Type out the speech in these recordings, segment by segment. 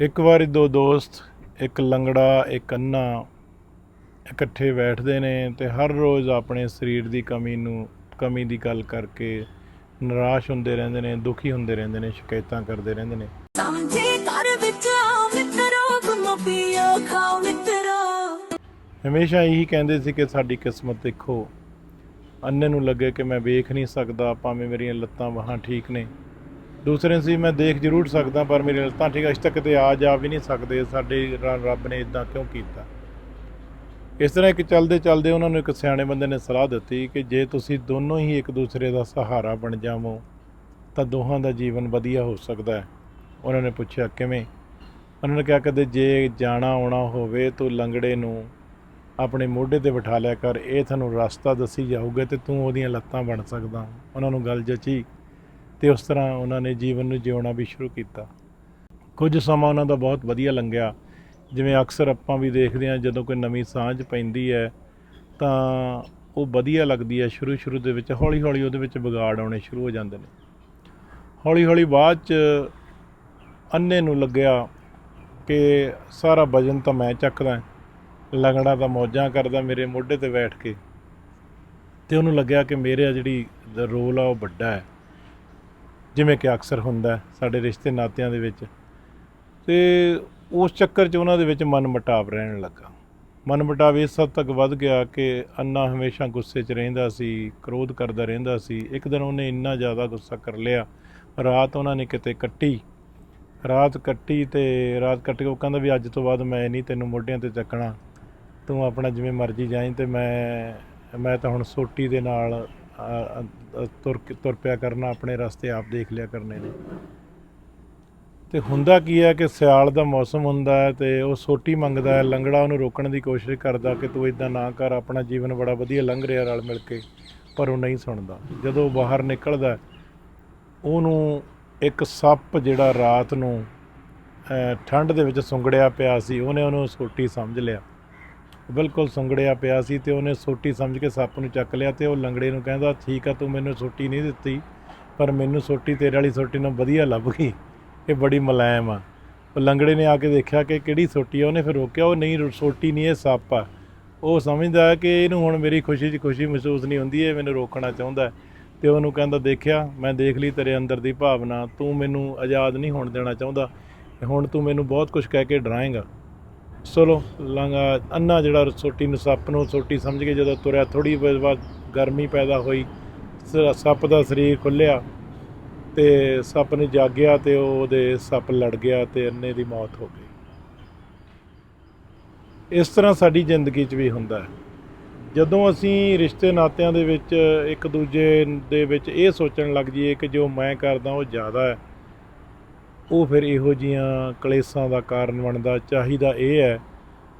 ਇੱਕ ਵਾਰੀ ਦੋ ਦੋਸਤ ਇੱਕ ਲੰਗੜਾ ਇੱਕ ਅੰਨਾ ਇਕੱਠੇ ਬੈਠਦੇ ਨੇ ਤੇ ਹਰ ਰੋਜ਼ ਆਪਣੇ ਸਰੀਰ ਦੀ ਕਮੀ ਨੂੰ ਕਮੀ ਦੀ ਗੱਲ ਕਰਕੇ ਨਿਰਾਸ਼ ਹੁੰਦੇ ਰਹਿੰਦੇ ਨੇ ਦੁਖੀ ਹੁੰਦੇ ਰਹਿੰਦੇ ਨੇ ਸ਼ਿਕਾਇਤਾਂ ਕਰਦੇ ਰਹਿੰਦੇ ਨੇ। ਸਮਝੇ ਘਰ ਵਿੱਚ ਆਓ ਮਿੱਤਰੋ ਗੁੰਮੋ ਪੀਓ ਖਾਓ ਮਿੱਤਰੋ। ਹਮੇਸ਼ਾ ਇਹੀ ਕਹਿੰਦੇ ਸੀ ਕਿ ਸਾਡੀ ਕਿਸਮਤ ਦੇਖੋ। ਅੰਨੇ ਨੂੰ ਲੱਗੇ ਕਿ ਮੈਂ ਵੇਖ ਨਹੀਂ ਸਕਦਾ ਭਾਵੇਂ ਮੇਰੀਆਂ ਲੱਤਾਂ ਬਾਹਾਂ ਠੀਕ ਨੇ। ਦੂਸਰੇ ਸੀ, ਮੈਂ ਦੇਖ ਜ਼ਰੂਰ ਸਕਦਾ, ਪਰ ਮੇਰੀਆਂ ਲੱਤਾਂ ਠੀਕ ਅਜ ਤੱਕ ਕਿਤੇ ਆ ਜਾ ਵੀ ਨਹੀਂ ਸਕਦੇ, ਸਾਡੇ ਰ- ਰੱਬ ਨੇ ਇਦਾਂ ਕਿਉਂ ਕੀਤਾ? ਇਸ ਤਰ੍ਹਾਂ ਇੱਕ ਚੱਲਦੇ ਚੱਲਦੇ ਉਹਨਾਂ ਨੂੰ ਇੱਕ ਸਿਆਣੇ ਬੰਦੇ ਨੇ ਸਲਾਹ ਦਿੱਤੀ ਕਿ ਜੇ ਤੁਸੀਂ ਦੋਨੋਂ ਹੀ ਇੱਕ ਦੂਸਰੇ ਦਾ ਸਹਾਰਾ ਬਣ ਜਾਵੋ, ਤਾਂ ਦੋਹਾਂ ਦਾ ਜੀਵਨ ਵਧੀਆ ਹੋ ਸਕਦਾ ਹੈ। ਉਹਨਾਂ ਨੇ ਪੁੱਛਿਆ, ਕਿਵੇਂ? ਉਹਨਾਂ ਨੇ ਕਿਹਾ, ਕਦੇ ਜੇ ਜਾਣਾ ਆਉਣਾ ਹੋਵੇ, ਤਾਂ ਲੰਗੜੇ ਨੂੰ ਆਪਣੇ ਮੋਢੇ ਤੇ ਬਿਠਾ ਲਿਆ ਕਰ, ਇਹ ਤੁਹਾਨੂੰ ਰਸਤਾ ਦੱਸੀ ਜਾਊਗਾ ਤੇ ਤੂੰ ਉਹਦੀਆਂ ਲੱਤਾਂ ਬਣ ਸਕਦਾ। ਉਹਨਾਂ ਨੂੰ ਗੱਲ ਜਚੀ। ਤੇ ਉਸ ਤਰ੍ਹਾਂ ਉਹਨਾਂ ਨੇ ਜੀਵਨ ਨੂੰ ਜਿਉਣਾ ਵੀ ਸ਼ੁਰੂ ਕੀਤਾ। ਕੁਝ ਸਮਾਂ ਉਹਨਾਂ ਦਾ ਬਹੁਤ ਵਧੀਆ ਲੰਘਿਆ। ਜਿਵੇਂ ਅਕਸਰ ਆਪਾਂ ਵੀ ਦੇਖਦੇ ਹਾਂ, ਜਦੋਂ ਕੋਈ ਨਵੀਂ ਸਾਂਝ ਪੈਂਦੀ ਹੈ, ਤਾਂ ਉਹ ਵਧੀਆ ਲੱਗਦੀ ਹੈ। ਸ਼ੁਰੂ ਸ਼ੁਰੂ ਦੇ ਵਿੱਚ ਹੌਲੀ ਹੌਲੀ ਉਹਦੇ ਵਿੱਚ ਵਿਗਾੜ ਆਉਣੇ ਸ਼ੁਰੂ ਹੋ ਜਾਂਦੇ ਨੇ। ਹੌਲੀ ਹੌਲੀ ਬਾਅਦ ਚ ਅੰਨੇ ਨੂੰ ਲੱਗਿਆ ਕਿ ਸਾਰਾ ਵਜਨ ਤਾਂ ਮੈਂ ਚੱਕਦਾ ਲੰਗੜਾ ਤਾਂ ਮੌਜਾਂ ਕਰਦਾ ਮੇਰੇ ਮੋਢੇ ਤੇ ਬੈਠ ਕੇ। ਤੇ ਉਹਨੂੰ ਲੱਗਿਆ ਕਿ ਮੇਰੇ ਆ ਜਿਹੜੀ ਰੋਲ ਆ ਉਹ ਵੱਡਾ ਹੈ। ਜਿਵੇਂ ਕਿ ਅਕਸਰ ਹੁੰਦਾ ਸਾਡੇ ਰਿਸ਼ਤੇ ਨਾਤਿਆਂ ਦੇ ਵਿੱਚ। ਤੇ ਉਸ ਚੱਕਰ 'ਚ ਉਹਨਾਂ ਦੇ ਵਿੱਚ ਮਨ ਮਟਾਵ ਰਹਿਣ ਲੱਗਾ। ਮਨ ਮਟਾਵ ਇਸ ਹੱਦ ਤੱਕ ਵੱਧ ਗਿਆ ਕਿ ਅੰਨਾ ਹਮੇਸ਼ਾ ਗੁੱਸੇ 'ਚ ਰਹਿੰਦਾ ਸੀ, ਕ੍ਰੋਧ ਕਰਦਾ ਰਹਿੰਦਾ ਸੀ। ਇੱਕ ਦਿਨ ਉਹਨੇ ਇੰਨਾ ਜ਼ਿਆਦਾ ਗੁੱਸਾ ਕਰ ਲਿਆ, ਰਾਤ ਉਹਨਾਂ ਨੇ ਕਿਤੇ ਕੱਟੀ। ਰਾਤ ਕੱਟੀ ਤੇ ਰਾਤ ਕੱਟ ਕੇ ਉਹ ਕਹਿੰਦਾ ਵੀ ਅੱਜ ਤੋਂ ਬਾਅਦ ਮੈਂ ਨਹੀਂ ਤੈਨੂੰ ਮੋਢਿਆਂ ਤੇ ਚੱਕਣਾ। ਤੂੰ ਆਪਣਾ ਜਿਵੇਂ ਮਰਜ਼ੀ ਜਾਈਂ ਤੇ ਮੈਂ ਮੈਂ ਤਾਂ ਹੁਣ ਸੋਟੀ ਦੇ ਨਾਲ ਤੁਰ ਤੁਰ ਪਿਆ ਕਰਨਾ, ਆਪਣੇ ਰਸਤੇ ਆਪ ਦੇਖ ਲਿਆ ਕਰਨੇ ਨੇ। ਤੇ ਹੁੰਦਾ ਕੀ ਹੈ ਕਿ ਸਿਆਲ ਦਾ ਮੌਸਮ ਹੁੰਦਾ ਹੈ ਤੇ ਉਹ ਸੋਟੀ ਮੰਗਦਾ ਹੈ, ਲੰਗੜਾ ਉਹਨੂੰ ਰੋਕਣ ਦੀ ਕੋਸ਼ਿਸ਼ ਕਰਦਾ ਕਿ ਤੂੰ ਇਦਾਂ ਨਾ ਕਰ, ਆਪਣਾ ਜੀਵਨ ਬੜਾ ਵਧੀਆ ਲੰਘ ਰਿਹਾ ਰਲ ਮਿਲ ਕੇ, ਪਰ ਉਹ ਨਹੀਂ ਸੁਣਦਾ। ਜਦੋਂ ਉਹ ਬਾਹਰ ਨਿਕਲਦਾ ਉਹਨੂੰ ਇੱਕ ਸੱਪ ਜਿਹੜਾ ਰਾਤ ਨੂੰ ਠੰਡ ਦੇ ਵਿੱਚ ਸੁੰਗੜਿਆ ਪਿਆ ਸੀ, ਉਹਨੇ ਉਹਨੂੰ ਸੋਟੀ ਸਮਝ ਲਿਆ। ਬਿਲਕੁਲ ਸੁੰਗੜਿਆ ਪਿਆ ਸੀ ਤੇ ਉਹਨੇ ਸੋਟੀ ਸਮਝ ਕੇ ਸੱਪ ਨੂੰ ਚੱਕ ਲਿਆ ਤੇ ਉਹ ਲੰਗੜੇ ਨੂੰ ਕਹਿੰਦਾ, ਠੀਕ ਆ, ਤੂੰ ਮੈਨੂੰ ਸੋਟੀ ਨਹੀਂ ਦਿੱਤੀ, ਪਰ ਮੈਨੂੰ ਸੋਟੀ, ਤੇਰੇ ਵਾਲੀ ਸੋਟੀ ਨਾਲ ਵਧੀਆ ਲੱਭ ਗਈ। ਇਹ ਬੜੀ ਮੁਲਾਇਮ ਆ। ਉਹ ਲੰਗੜੇ ਨੇ ਆ ਕੇ ਦੇਖਿਆ ਕਿ ਕਿਹੜੀ ਸੋਟੀ ਆ, ਉਹਨੇ ਫਿਰ ਰੋਕਿਆ, ਉਹ ਨਹੀਂ, ਰੋ- ਸੋਟੀ ਨਹੀਂ, ਇਹ ਸੱਪ ਆ। ਉਹ ਸਮਝਦਾ ਕਿ ਇਹਨੂੰ ਹੁਣ ਮੇਰੀ ਖੁਸ਼ੀ 'ਚ ਖੁਸ਼ੀ ਮਹਿਸੂਸ ਨਹੀਂ ਹੁੰਦੀ, ਇਹ ਮੈਨੂੰ ਰੋਕਣਾ ਚਾਹੁੰਦਾ ਹੈ। ਤੇ ਉਹਨੂੰ ਕਹਿੰਦਾ, ਦੇਖਿਆ, ਮੈਂ ਦੇਖ ਲਈ ਤੇਰੇ ਅੰਦਰ ਦੀ ਭਾਵਨਾ, ਤੂੰ ਮੈਨੂੰ ਆਜ਼ਾਦ ਨਹੀਂ ਹੋਣ ਦੇਣਾ ਚਾਹੁੰਦਾ। ਹੁਣ ਤੂੰ ਮੈਨੂੰ ਬਹੁਤ ਕੁਝ ਕਹਿ ਕੇ ਡਰਾਏਂਗਾ। ਚਲੋ ਲੰਗਾ ਅੰਨਾ ਜਿਹੜਾ ਸੋਟੀ ਨੂੰ ਸੱਪ ਨੂੰ ਸੋਟੀ ਸਮਝ ਕੇ ਜਦੋਂ ਤੁਰਿਆ ਥੋੜੀ ਦੇਰ ਬਾਅਦ ਗਰਮੀ ਪੈਦਾ ਹੋਈ, ਸ- ਸੱਪ ਦਾ ਸਰੀਰ ਖੁੱਲਿਆ ਤੇ ਸੱਪ ਨੇ ਜਾਗਿਆ ਤੇ ਉਹਦੇ ਸੱਪ ਲੜ ਗਿਆ ਤੇ ਅੰਨੇ ਦੀ ਮੌਤ ਹੋ ਗਈ। ਇਸ ਤਰ੍ਹਾਂ ਸਾਡੀ ਜ਼ਿੰਦਗੀ 'ਚ ਵੀ ਹੁੰਦਾ ਹੈ। ਜਦੋਂ ਅਸੀਂ ਰਿਸ਼ਤੇ ਨਾਤਿਆਂ ਦੇ ਵਿੱਚ ਇੱਕ ਦੂਜੇ ਦੇ ਵਿੱਚ ਇਹ ਸੋਚਣ ਲੱਗ ਜਾਈਏ ਕਿ ਜੋ ਮੈਂ ਕਰਦਾ ਉਹ ਜ਼ਿਆਦਾ ਹੈ। ਉਹ ਫਿਰ ਇਹੋ ਜੀਆਂ ਕਲੇਸ਼ਾਂ ਦਾ ਕਾਰਨ ਬਣਦਾ। ਚਾਹੀਦਾ ਇਹ ਹੈ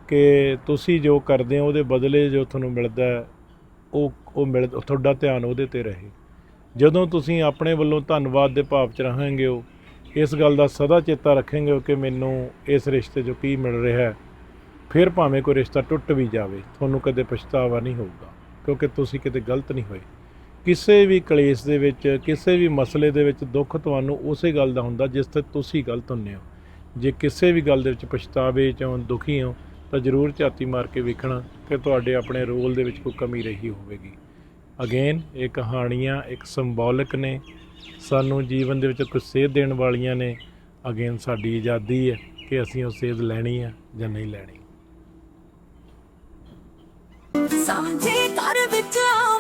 ਕਿ ਤੁਸੀਂ ਜੋ ਕਰਦੇ ਹੋ, ਉਹਦੇ ਬਦਲੇ ਜੋ ਤੁਹਾਨੂੰ ਮਿਲਦਾ ਉਹ ਉਹ ਮਿਲ, ਤੁਹਾਡਾ ਧਿਆਨ ਉਹਦੇ ਤੇ ਰਹੇ। ਜਦੋਂ ਤੁਸੀਂ ਆਪਣੇ ਵੱਲੋਂ ਧੰਨਵਾਦ ਦੇ ਭਾਵ 'ਚ ਰਹਾਂਗੇ ਹੋ ਇਸ ਗੱਲ ਦਾ ਸਦਾ ਚੇਤਾ ਰੱਖਾਂਗੇ ਕਿ ਮੈਨੂੰ ਇਸ ਰਿਸ਼ਤੇ 'ਚੋਂ ਕੀ ਮਿਲ ਰਿਹਾ ਹੈ। ਫਿਰ ਭਾਵੇਂ ਕੋਈ ਰਿਸ਼ਤਾ ਟੁੱਟ ਵੀ ਜਾਵੇ, ਤੁਹਾਨੂੰ ਕਦੇ ਪਛਤਾਵਾ ਨਹੀਂ ਹੋਊਗਾ, ਕਿਉਂਕਿ ਤੁਸੀਂ ਕਿਤੇ ਗਲਤ ਨਹੀਂ ਹੋਏ। ਕਿਸੇ ਵੀ ਕਲੇਸ਼ ਦੇ ਵਿੱਚ, ਕਿਸੇ ਵੀ ਮਸਲੇ ਦੇ ਵਿੱਚ ਦੁੱਖ ਤੁਹਾਨੂੰ ਉਸੇ ਗੱਲ ਦਾ ਹੁੰਦਾ ਜਿਸ ਤੇ ਤੁਸੀਂ ਗਲਤ ਹੁੰਦੇ ਹੋ। ਜੇ ਕਿਸੇ ਵੀ ਗੱਲ ਦੇ ਵਿੱਚ ਪਛਤਾਵੇ ਚੋਂ ਦੁਖੀ ਹੋ, ਤਾਂ ਜ਼ਰੂਰ ਝਾਤੀ ਮਾਰ ਕੇ ਵੇਖਣਾ ਕਿ ਤੁਹਾਡੇ ਆਪਣੇ ਰੋਲ ਦੇ ਵਿੱਚ ਕੋਈ ਕਮੀ ਰਹੀ ਹੋਵੇਗੀ। ਅਗੇਨ ਇਹ ਕਹਾਣੀਆਂ ਇੱਕ ਸਿੰਬੋਲਿਕ ਨੇ। ਸਾਨੂੰ ਜੀਵਨ ਦੇ ਵਿੱਚ ਕੁਝ ਸੇਧ ਦੇਣ ਵਾਲੀਆਂ ਨੇ। ਅਗੇਨ ਸਾਡੀ ਆਜ਼ਾਦੀ ਹੈ ਕਿ ਅਸੀਂ ਉਹ ਸੇਧ ਲੈਣੀ ਹੈ ਜਾਂ ਨਹੀਂ ਲੈਣੀ। ਸਮਝੇ ਘਰ ਵਿੱਚ ਆਓ।